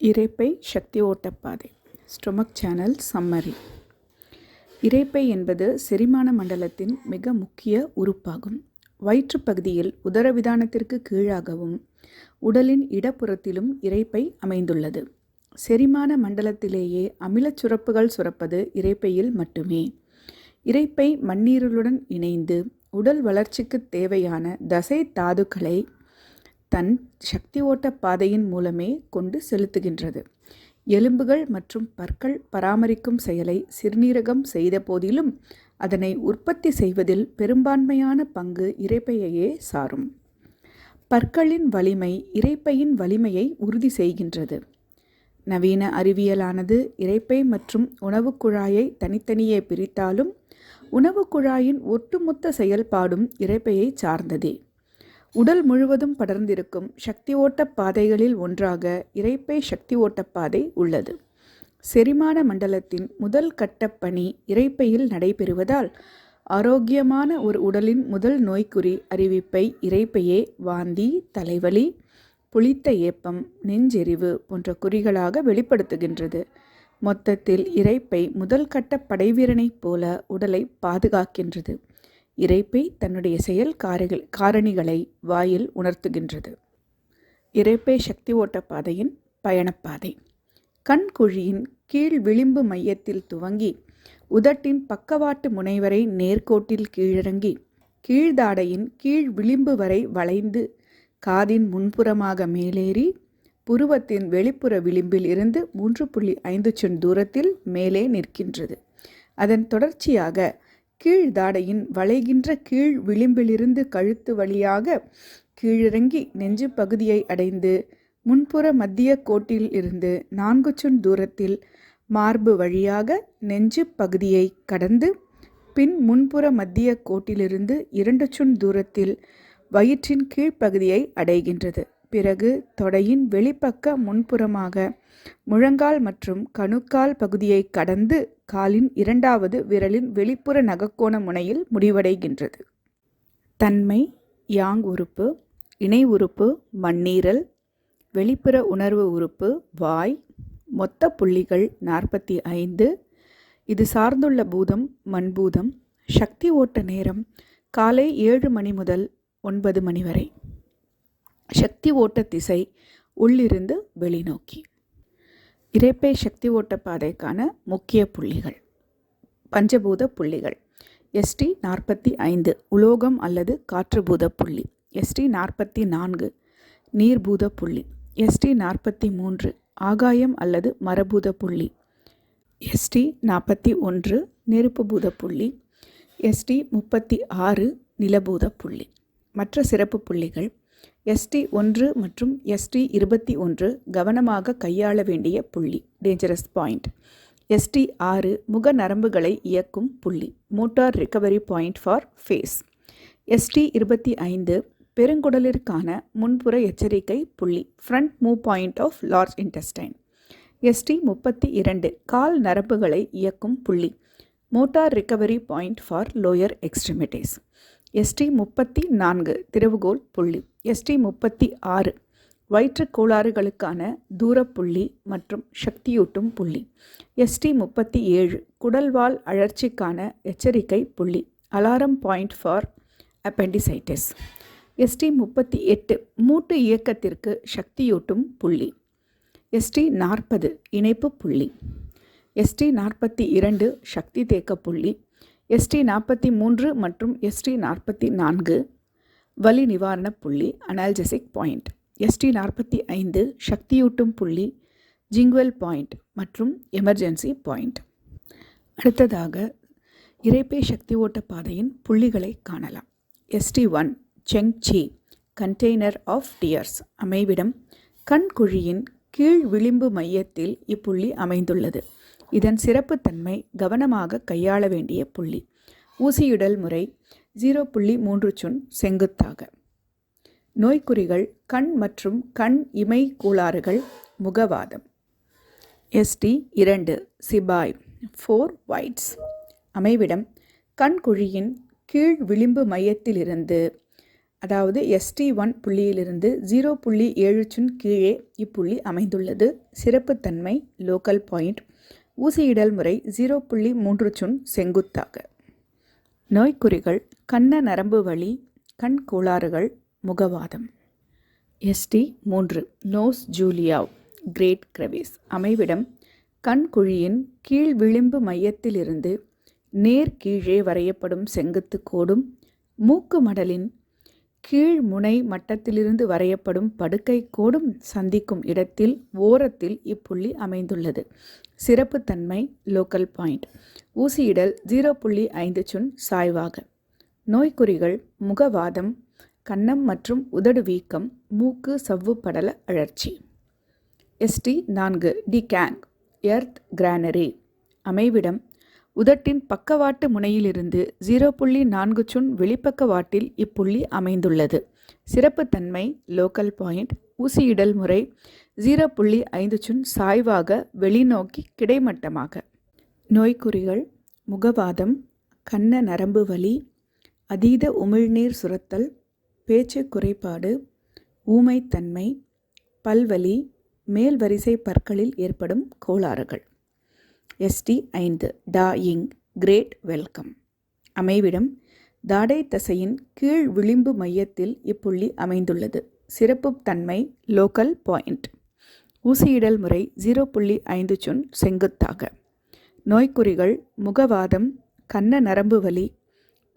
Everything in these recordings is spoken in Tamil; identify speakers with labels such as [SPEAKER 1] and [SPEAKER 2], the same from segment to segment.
[SPEAKER 1] இரைப்பை சக்தி ஓட்டப்பாதை. ஸ்டொமக் சேனல் சம்மரி இரைப்பை என்பது செரிமான மண்டலத்தின் மிக முக்கிய உறுப்பாகும். வயிற்று பகுதியில் உதரவிதானத்திற்கு கீழாகவும் உடலின் இடப்புறத்திலும் இரைப்பை அமைந்துள்ளது. செரிமான மண்டலத்திலேயே அமிலச் சுரப்புகள் சுரப்பது இரைப்பையில் மட்டுமே. இரைப்பை மண்ணீரலுடன் இணைந்து உடல் வளர்ச்சிக்குத் தேவையான தசை தாதுக்களை தன் சக்தி ஓட்ட பாதையின் மூலமே கொண்டு செலுத்துகின்றது. எலும்புகள் மற்றும் பற்கள் பராமரிக்கும் செயலை சிறுநீரகம் செய்த போதிலும் அதனை உற்பத்தி செய்வதில் பெரும்பான்மையான பங்கு இறைப்பையையே சாரும். பற்களின் வலிமை இறைப்பையின் வலிமையை உறுதி செய்கின்றது. நவீன அறிவியலானது இறைப்பை மற்றும் உணவுக் குழாயை தனித்தனியே பிரித்தாலும் உணவுக் குழாயின் ஒட்டுமொத்த செயல்பாடும் இறைப்பையை சார்ந்ததே. உடல் முழுவதும் படர்ந்திருக்கும் சக்தி ஓட்டப் பாதைகளில் ஒன்றாக இறைப்பை சக்தி ஓட்டப்பாதை உள்ளது. செரிமான மண்டலத்தின் முதல் கட்ட பணி இரைப்பையில் நடைபெறுவதால் ஆரோக்கியமான ஒரு உடலின் முதல் நோய்க்குறி அறிவிப்பை இறைப்பையே வாந்தி தலைவலி புளித்த ஏப்பம் நெஞ்செரிவு போன்ற குறிகளாக வெளிப்படுத்துகின்றது. மொத்தத்தில் இரைப்பை முதல் கட்ட படைவீரனைப் போல உடலை பாதுகாக்கின்றது. இரைப்பை தன்னுடைய செயல் காரிகள் காரணிகளை வாயில் உணர்த்துகின்றது. இறைப்பை சக்தி ஓட்ட பாதையின் பயணப்பாதை. கண்குழியின் கீழ் விளிம்பு மையத்தில் துவங்கி உதட்டின் பக்கவாட்டு முனைவரை நேர்கோட்டில் கீழிறங்கி கீழ்தாடையின் கீழ் விளிம்பு வரை வளைந்து காதின் முன்புறமாக மேலேறி புருவத்தின் வெளிப்புற விளிம்பில் இருந்து மூன்று புள்ளி ஐந்து சென் தூரத்தில் மேலே நிற்கின்றது. அதன் தொடர்ச்சியாக கீழ்தாடையின் வளைகின்ற கீழ் விளிம்பிலிருந்து கழுத்து வழியாக கீழிறங்கி நெஞ்சு பகுதியை அடைந்து முன்புற மத்திய கோட்டில் இருந்து நான்கு சுன் தூரத்தில் மார்பு வழியாக நெஞ்சு பகுதியை கடந்து பின் முன்புற மத்திய கோட்டிலிருந்து இரண்டு சுன் தூரத்தில் வயிற்றின் கீழ்ப்பகுதியை அடைகின்றது. பிறகு தொடையின் வெளிப்பக்க முன்புறமாக முழங்கால் மற்றும் கணுக்கால் பகுதியை கடந்து காலின் இரண்டாவது விரலின் வெளிப்புற நகக்கோண முனையில் முடிவடைகின்றது. தன்மை யாங் உறுப்பு இணை உறுப்பு மண்ணீரல் வெளிப்புற உணர்வு உறுப்பு வாய் மொத்த புள்ளிகள் நாற்பத்தி ஐந்து. இது சார்ந்துள்ள பூதம் மண்பூதம். சக்தி ஓட்ட நேரம் காலை ஏழு மணி முதல் ஒன்பது மணி வரை. சக்தி ஓட்ட திசை உள்ளிருந்து வெளிநோக்கி. இரைப்பை சக்தி ஓட்ட பாதைக்கான முக்கிய புள்ளிகள். பஞ்சபூத புள்ளிகள். எஸ்டி நாற்பத்தி ஐந்து உலோகம் அல்லது காற்றுபூத புள்ளி. எஸ்டி நாற்பத்தி நான்கு நீர்பூத புள்ளி. எஸ்டி நாற்பத்தி மூன்று ஆகாயம் அல்லது மரபூத புள்ளி. எஸ்டி நாற்பத்தி ஒன்று நெருப்பு பூத புள்ளி எஸ்டி முப்பத்தி ஆறு நிலபூத புள்ளி. மற்ற சிறப்பு புள்ளிகள். எஸ்டி ஒன்று மற்றும் எஸ்டி இருபத்தி ஒன்று கவனமாக கையாள வேண்டிய புள்ளி. டேஞ்சரஸ் பாயிண்ட் எஸ்டி ஆறு முக நரம்புகளை இயக்கும் புள்ளி. Motor recovery point for face ST இருபத்தி ஐந்து பெருங்குடலிற்கான முன்புற எச்சரிக்கை புள்ளி. Front move point of large intestine ST முப்பத்தி இரண்டு கால் நரம்புகளை இயக்கும் புள்ளி. Motor recovery point for lower extremities ST முப்பத்தி நான்கு திறவுகோல் புள்ளி. எஸ்டி முப்பத்தி ஆறு வயிற்றுக் கோளாறுகளுக்கான தூரப்புள்ளி மற்றும் சக்தியூட்டும் புள்ளி. எஸ்டி முப்பத்தி ஏழு குடல்வால் அழற்சிக்கான எச்சரிக்கை புள்ளி alarm point for appendicitis. ST முப்பத்தி எட்டு மூட்டு இயக்கத்திற்கு சக்தியூட்டும் புள்ளி. எஸ்டி நாற்பது இணைப்பு புள்ளி. எஸ்டி நாற்பத்தி இரண்டு சக்தி தேக்க புள்ளி. எஸ்டி நாற்பத்தி மூன்று மற்றும் எஸ்டி நாற்பத்தி நான்கு வலி நிவாரண புள்ளி அனால்ஜெசிக் பாயிண்ட் எஸ்டி நாற்பத்தி ஐந்து சக்தியூட்டும் புள்ளி ஜிங்குவல் பாயிண்ட் மற்றும் எமர்ஜென்சி பாயிண்ட் அடுத்ததாக இரைப்பை சக்தி ஓட்ட பாதையின் புள்ளிகளை காணலாம். ST one Cheng Qi container of tears அமைவிடம் கண்குழியின் கீழ் விளிம்பு மையத்தில் இப்புள்ளி அமைந்துள்ளது. இதன் சிறப்புத்தன்மை கவனமாக கையாள வேண்டிய புள்ளி. ஊசியிடல் முறை ஜீரோ புள்ளி மூன்று சுன் செங்குத்தாக. நோய்க்குறிகள் கண் மற்றும் கண் இமை கோளாறுகள் முகவாதம். எஸ்டி இரண்டு சிபாய் ஃபோர் ஒயிட்ஸ் அமைவிடம் கண்குழியின் கீழ் விளிம்பு மையத்திலிருந்து அதாவது எஸ்டி ஒன் புள்ளியிலிருந்து ஜீரோ புள்ளி ஏழு சுன் கீழே இப்புள்ளி அமைந்துள்ளது. சிறப்புத்தன்மை லோக்கல் பாயிண்ட். ஊசியிடல் முறை ஜீரோ புள்ளி மூன்று சுன் செங்குத்தாக. நோய்க்குறிகள் கண்ண நரம்பு வலி கண் கோளாறுகள் முகவாதம். எஸ்டி மூன்று நோஸ் ஜூலியாவ் கிரேட் கிரவிஸ். அமைவிடம் கண் குழியின் கீழ் விளிம்பு மையத்திலிருந்து நேர் கீழே வரையப்படும் செங்குத்து கோடும் மூக்கு மடலின் கீழ் முனை மட்டத்திலிருந்து வரையப்படும் படுக்கை கோடும் சந்திக்கும் இடத்தில் ஓரத்தில் இப்புள்ளி அமைந்துள்ளது. சிறப்புத்தன்மை லோக்கல் பாயிண்ட். ஊசியிடல் ஜீரோ புள்ளி ஐந்து சுன் சாய்வாக. நோய்க்குறிகள் முகவாதம் கன்னம் மற்றும் உதடு வீக்கம் மூக்கு சவ்வு படல அழற்சி. எஸ்டி நான்கு டி கேங் எர்த் கிரானரி. அமைவிடம் உதட்டின் பக்கவாட்டு முனையிலிருந்து ஜீரோ புள்ளி நான்கு சுன் வெளிப்பக்க வாட்டில் இப்புள்ளி அமைந்துள்ளது. சிறப்புத்தன்மை லோக்கல் பாயிண்ட் ஊசியிடல் முறை ஜீரோ புள்ளி ஐந்து சுன் சாய்வாக வெளிநோக்கி கிடைமட்டமாக. நோய்க்குறிகள் முகவாதம் கண்ண நரம்பு வலி அதீத உமிழ்நீர் சுரத்தல் பேச்சு குறைபாடு ஊமைத்தன்மை பல்வலி மேல் வரிசை பற்களில் ஏற்படும் கோளாறுகள். எஸ்டி ஐந்து டாயிங் கிரேட் வெல்கம். அமைவிடம் தாடை தசையின் கீழ் விளிம்பு மையத்தில் இப்புள்ளி அமைந்துள்ளது. சிறப்பு தன்மை லோக்கல் பாயிண்ட். ஊசியிடல் முறை ஜீரோ புள்ளி ஐந்து சுன் செங்குத்தாக. நோய்க்குறிகள் முகவாதம் கன்ன நரம்பு வலி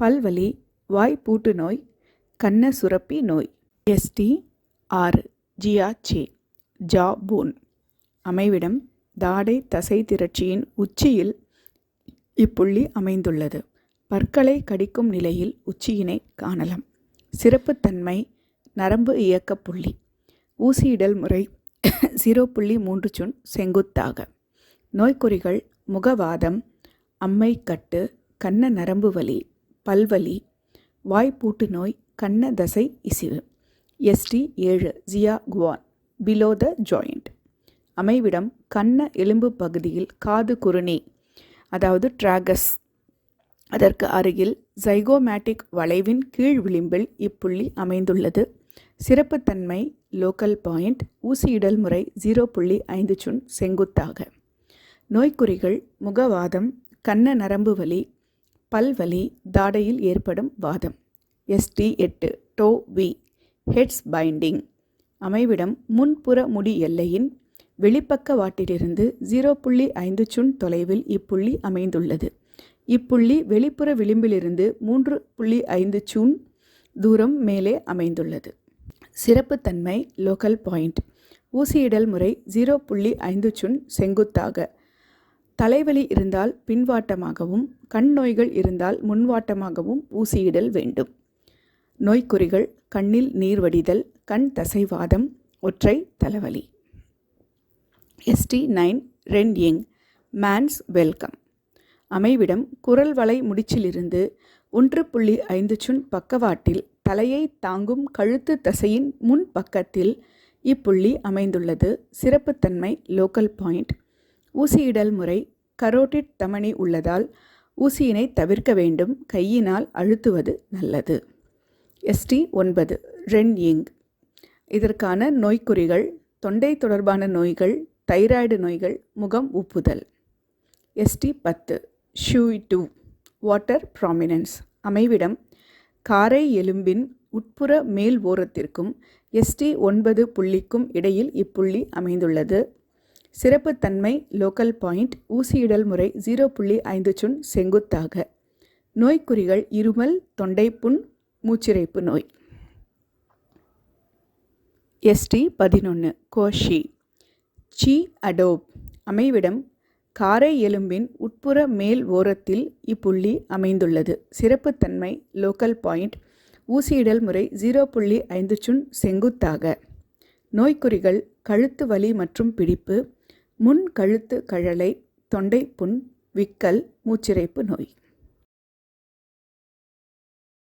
[SPEAKER 1] பல்வலி வாய்ப்பூட்டு நோய் கண்ண சுரப்பி நோய். எஸ்டி ஆறு ஜியாச்சி ஜா போன். அமைவிடம் தாடை தசை திரட்சியின் உச்சியில் இப்புள்ளி அமைந்துள்ளது. பற்களை கடிக்கும் நிலையில் உச்சியினை காணலாம். சிறப்புத்தன்மை நரம்பு இயக்க புள்ளி. ஊசியிடல் முறை ஜீரோ புள்ளி மூன்று சுன் செங்குத்தாக. நோய்க்குறிகள் முகவாதம் அம்மைக்கட்டு கண்ண நரம்பு வலி. பல்வலி வாய்ப்பூட்டு நோய் கண்ண தசை இசிவு எஸ்டி ஏழு Xiaguan below the joint அமைவிடம் கண்ண எலும்பு பகுதியில் காது குருணி அதாவது ட்ராகஸ் அதற்கு அருகில் ஜைகோமேட்டிக் வளைவின் கீழ் விளிம்பில் இப்புள்ளி அமைந்துள்ளது. சிறப்புத்தன்மை லோக்கல் பாயிண்ட் ஊசியிடல் முறை ஜீரோ புள்ளி ஐந்து சுன் செங்குத்தாக. நோய்க்குறிகள் முகவாதம் கண்ண நரம்பு வலி பல்வலி தாடையில் ஏற்படும் வாதம். எஸ்டி எட்டு டோ வி ஹெட்ஸ் பைண்டிங் அமைவிடம் முன்புற முடி எல்லையின் வெளிப்பக்க வாட்டிலிருந்து ஜீரோ புள்ளி ஐந்து சுன் தொலைவில் இப்புள்ளி அமைந்துள்ளது. இப்புள்ளி வெளிப்புற விளிம்பிலிருந்து மூன்று புள்ளி ஐந்து சுன் தூரம் மேலே அமைந்துள்ளது. சிறப்புத்தன்மை லோக்கல் பாயிண்ட் ஊசியிடல் முறை ஜீரோ புள்ளி ஐந்து சுன் செங்குத்தாக. தலைவலி இருந்தால் பின்வாட்டமாகவும் கண் நோய்கள் இருந்தால் முன்வாட்டமாகவும் ஊசியிடல் வேண்டும். நோய்க்குறிகள் கண்ணில் நீர் வடிதல் கண் தசைவாதம் ஒற்றை தலைவலி. ST nine Ren man's welcome. அமைவிடம் குரல் வலை முடிச்சிலிருந்து ஒன்று புள்ளி ஐந்து சுன் பக்கவாட்டில் தலையை தாங்கும் கழுத்து தசையின் முன் பக்கத்தில் இப்புள்ளி அமைந்துள்ளது சிறப்புத்தன்மை லோக்கல் பாயிண்ட். ஊசியிடல் முறை கரோட்டிட் தமனி உள்ளதால் ஊசியினை தவிர்க்க வேண்டும். கையினால் அழுத்துவது நல்லது. எஸ்டி ஒன்பது ரென் இங் இதற்கான நோய்க்குறிகள் தொண்டை தொடர்பான நோய்கள் தைராய்டு நோய்கள் முகம் உப்புதல். எஸ்டி பத்து ஷூய் டூ வாட்டர் ப்ராமினன்ஸ். அமைவிடம் காரை எலும்பின் உட்புற மேல் ஓரத்திற்கும் எஸ்டி ஒன்பது புள்ளிக்கும் இடையில் இப்புள்ளி அமைந்துள்ளது. சிறப்புத்தன்மை லோக்கல் பாயிண்ட் ஊசியிடல் முறை ஜீரோ புள்ளி ஐந்து சுன் செங்குத்தாக. நோய்க்குறிகள் இருமல் தொண்டைப்புண் மூச்சிறைப்பு நோய். எஸ்டி பதினொன்று கோஷி. சி அடோப் அமைவிடம் காரை எலும்பின் உட்புற மேல் ஓரத்தில் இப்புள்ளி அமைந்துள்ளது. சிறப்புத்தன்மை லோக்கல் பாயிண்ட் ஊசியிடல் முறை ஜீரோ புள்ளி ஐந்து சுன் செங்குத்தாக. நோய்க்குறிகள் கழுத்து வலி மற்றும் பிடிப்பு முன் கழுத்து கழலை தொண்டை புண் விக்கல் மூச்சிறைப்பு நோய்.